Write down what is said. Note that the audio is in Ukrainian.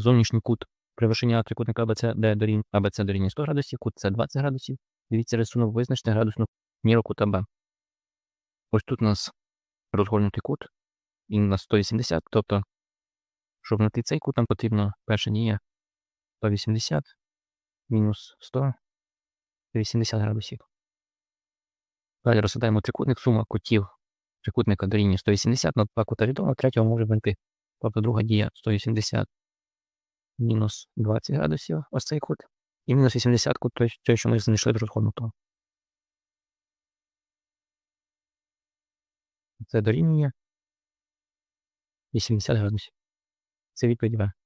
зовнішній кут при трикутника де дорівнює АБЦ дорівнює 100 градусів, кут С 20 градусів. Дивіться рисунок, визначте градусну міру кута Б. Ось тут у нас розгорнутий кут, він на 180, тобто, щоб знайти цей кут, нам потрібно перша дія 180 мінус 100 80 градусів. Далі розглядаємо трикутник, сума кутів трикутника дорівнює 180, на два кута відомо, третього може знайти. Тобто друга дія 180 мінус 20 градусів, ось цей кут. І мінус 80 кут, той, що ми знайшли до розгорнутого. Це дорівнює 80 градусів. Це відповідь В.